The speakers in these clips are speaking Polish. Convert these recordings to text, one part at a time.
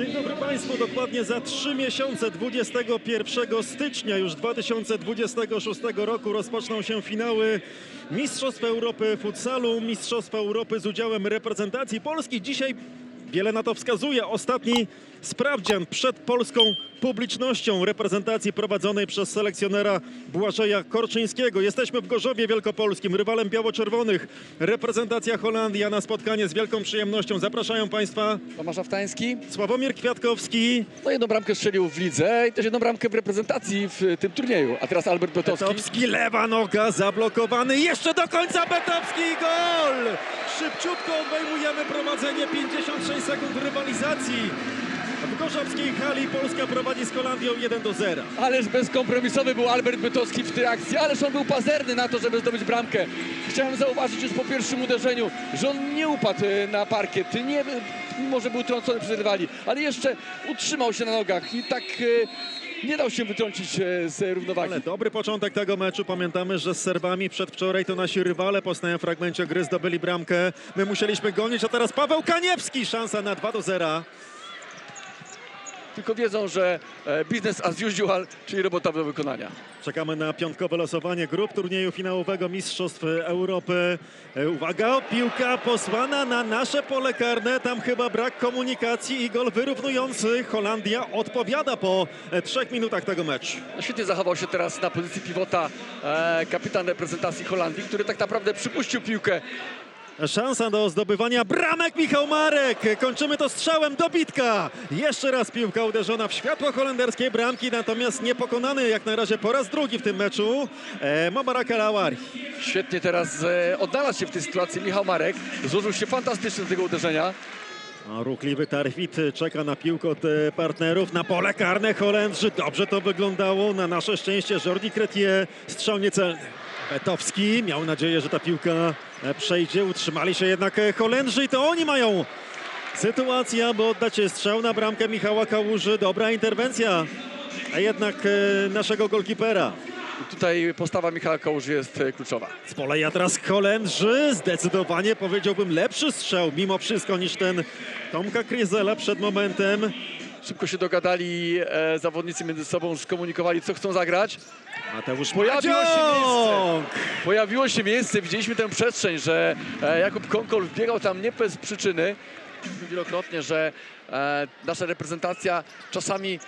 Dzień dobry Państwu. Dokładnie za trzy miesiące, 21 stycznia już 2026 roku rozpoczną się finały Mistrzostw Europy Futsalu, Mistrzostw Europy z udziałem reprezentacji Polski. Dzisiaj wiele na to wskazuje. Ostatni sprawdzian przed polską publicznością reprezentacji prowadzonej przez selekcjonera Błażeja Korczyńskiego. Jesteśmy w Gorzowie Wielkopolskim, rywalem biało-czerwonych. Reprezentacja Holandii, a na spotkanie z wielką przyjemnością zapraszają Państwa Tomasz Aftański. Sławomir Kwiatkowski, No jedną bramkę strzelił w lidze i też jedną bramkę w reprezentacji w tym turnieju. A teraz Albert Betowski. Betowski, lewa noga, zablokowany, jeszcze do końca Betowski, gol! Szybciutko odejmujemy prowadzenie, 56 sekund rywalizacji. W gorzowskiej hali Polska prowadzi z Holandią 1 do 0. Ależ bezkompromisowy był Albert Bytowski w tej akcji, ależ on był pazerny na to, żeby zdobyć bramkę. Chciałem zauważyć już po pierwszym uderzeniu, że on nie upadł e, na parkiet, nie, mimo że był trącony przez rywali, ale jeszcze utrzymał się na nogach i tak e, nie dał się wytrącić e, z równowagi. Ale dobry początek tego meczu. Pamiętamy, że z Serbami przedwczoraj to nasi rywale po stałym fragmencie gry zdobyli bramkę. My musieliśmy gonić, a teraz Paweł Kaniewski, szansa na 2 do 0. Tylko wiedzą, że e, business as usual, czyli robota do wykonania. Czekamy na piątkowe losowanie grup turnieju finałowego Mistrzostw Europy. E, Uwaga, piłka posłana na nasze pole karne. Tam chyba brak komunikacji i gol wyrównujący. Holandia odpowiada po e, trzech minutach tego meczu. No Świetnie zachował się teraz na pozycji pivota kapitan reprezentacji Holandii, który tak naprawdę przypuścił piłkę. Szansa do zdobywania bramek Michał Marek. Kończymy to strzałem dobitka. Jeszcze raz piłka uderzona w światło holenderskiej bramki, natomiast niepokonany jak na razie po raz drugi w tym meczu e, Mobarak El Awari. Świetnie teraz e, odnalazł się w tej sytuacji Michał Marek. Złożył się fantastycznie do tego uderzenia. A Ruchliwy Tarwit czeka na piłkę od e, partnerów na pole karne Holendrzy. Dobrze to wyglądało. Na nasze szczęście Jordi Kretier strzał niecelny. Betowski miał nadzieję, że ta piłka przejdzie. Utrzymali się jednak e, Holendrzy i to oni mają sytuację, aby oddać strzał na bramkę Michała Kałuży. Dobra interwencja, a jednak e, naszego golkipera. Tutaj postawa Michała Kałuży jest e, kluczowa. Z poleja teraz Holendrzy. Zdecydowanie powiedziałbym lepszy strzał mimo wszystko niż ten Tomka Kryzela przed momentem. Szybko się dogadali e, zawodnicy między sobą, skomunikowali co chcą zagrać. Mateusz Pojawiło się Madziąg! Pojawiło się miejsce, widzieliśmy tę przestrzeń, że e, Jakub Konkol wbiegał tam nie bez przyczyny. Wielokrotnie, że e, nasza reprezentacja czasami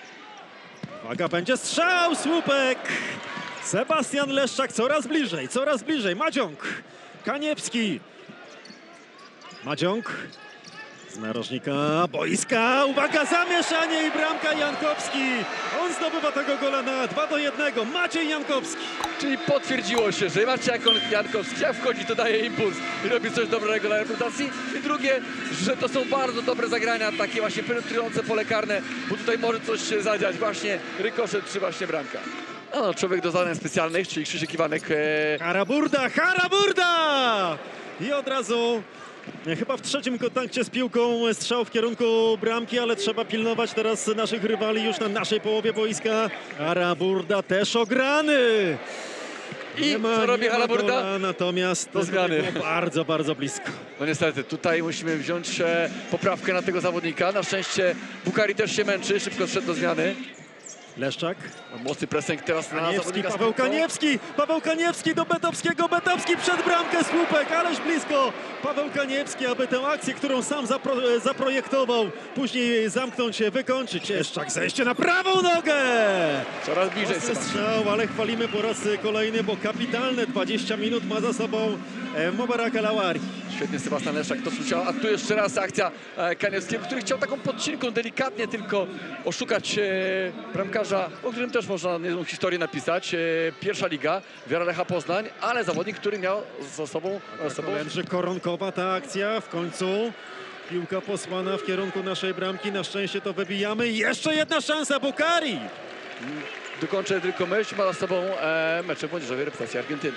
Uwaga, będzie strzał, słupek! Sebastian Leszczak coraz bliżej, coraz bliżej. Madziąg, Kaniewski. Madziąg z narożnika boiska. Uwaga, zamieszanie i bramka Jankowski. On zdobywa tego gola na 2 do 1. Maciej Jankowski. Czyli potwierdziło się, że Maciej Jankowski jak wchodzi, to daje impuls i robi coś dobrego dla reprezentacji. I drugie, że to są bardzo dobre zagrania, takie właśnie penetrujące pole karne, bo tutaj może coś się zadziać, właśnie rykoszet czy właśnie bramka. No, no człowiek do zadań specjalnych, czyli Krzysiek Iwanek. E, Haraburda, Haraburda! I od razu chyba w trzecim kontakcie z piłką e, strzał w kierunku bramki, ale trzeba pilnować teraz naszych rywali już na naszej połowie boiska. Haraburda też ograny. I co robi nie ma Haraburda? gola, Natomiast Do to zmiany. bardzo, bardzo blisko. No niestety, tutaj musimy wziąć e, poprawkę na tego zawodnika. Na szczęście Bukari też się męczy, szybko szedł do zmiany. Leszczak, Mocny pressing teraz na Kaniewski, zawodnika Paweł. Kaniewski, Paweł Kaniewski do Betowskiego, Betowski przed bramkę, słupek, ależ blisko. Paweł Kaniewski, aby tę akcję, którą sam zapro, zaprojektował, później zamknąć, wykończyć. Leszczak, zejście na prawą nogę. Coraz bliżej Mocny strzał, ale chwalimy po raz kolejny, bo kapitalne 20 minut ma za sobą e, Mobarak El Awari. Świetnie Sebastian Leszczak to słyszał. A tu jeszcze raz akcja e, Kaniewskiego, który chciał taką podcinką delikatnie tylko oszukać e, bramkarza, o którym też można niezłą historię napisać. Pierwsza liga, Wiara Lecha Poznań, ale zawodnik, który miał za sobą, Kolendrzy koronkowa ta akcja w końcu. Piłka posłana w kierunku naszej bramki. Na szczęście to wybijamy. Jeszcze jedna szansa Bukari. dokończę tylko myśl, ma za sobą e, mecze młodzieżowej reprezentacji Argentyny.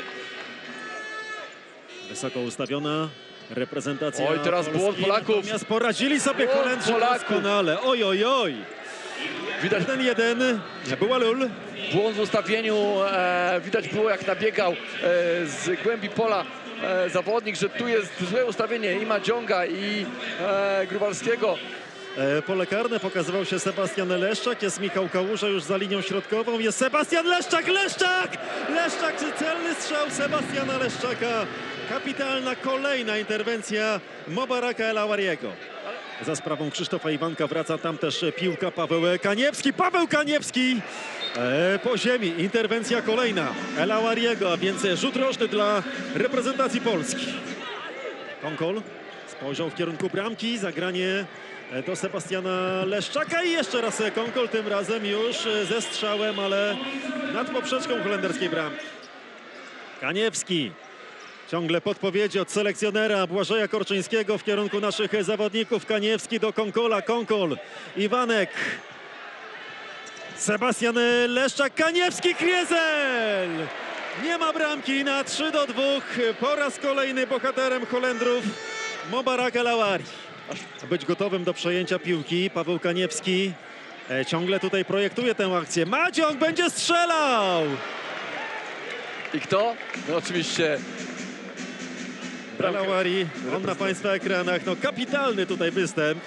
Wysoko ustawiona reprezentacja Oj, teraz Polski. błąd Polaków. Natomiast poradzili sobie Błąd Holendrzy Polaków. doskonale. Oj, oj, oj. Widać Jeden, jeden. Była lul. błąd w ustawieniu, e, widać było jak nabiegał e, z głębi pola e, zawodnik, że tu jest złe ustawienie i Madziąga i e, Grubalskiego. e, pole karne. Pokazywał się Sebastian Leszczak, jest Michał Kałuża już za linią środkową, jest Sebastian Leszczak, Leszczak! Leszczak, celny strzał Sebastiana Leszczaka. Kapitalna kolejna interwencja Mobaraka Elawariego. Za sprawą Krzysztofa Iwanka wraca tam też piłka Paweł Kaniewski. Paweł Kaniewski e, po ziemi. Interwencja kolejna Elawariego, a więc rzut rożny dla reprezentacji Polski. Konkol spojrzał w kierunku bramki, zagranie do Sebastiana Leszczaka i jeszcze raz Konkol, tym razem już ze strzałem, ale nad poprzeczką holenderskiej bramki. Kaniewski. Ciągle podpowiedzi od selekcjonera Błażeja Korczyńskiego w kierunku naszych zawodników. Kaniewski do Konkola, Konkol, Iwanek. Sebastian Leszczak, Kaniewski, Kriezel! Nie ma bramki na 3 do 2. Po raz kolejny bohaterem Holendrów Mobarak Elawari. Być gotowym do przejęcia piłki. Paweł Kaniewski e, ciągle tutaj projektuje tę akcję. Maciąg będzie strzelał! I kto? No oczywiście Elawari, on na Państwa ekranach. No kapitalny tutaj występ.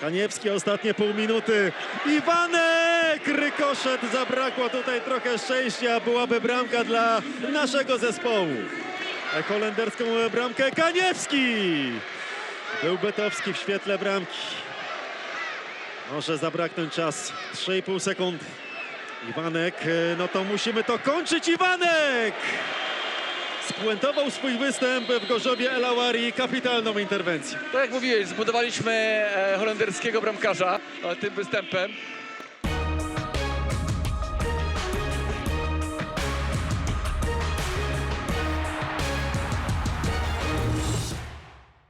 Kaniewski ostatnie pół minuty. Iwanek! Rykoszet zabrakło tutaj trochę szczęścia. Byłaby bramka dla naszego zespołu. Holenderską bramkę Kaniewski! Był Betowski w świetle bramki. Może zabraknąć czas. 3,5 sekundy. Iwanek, e, no to musimy to kończyć. Iwanek! Spuentował swój występ w Gorzowie Elawari kapitalną interwencją. Tak jak mówiłeś, zbudowaliśmy e, holenderskiego bramkarza e, tym występem.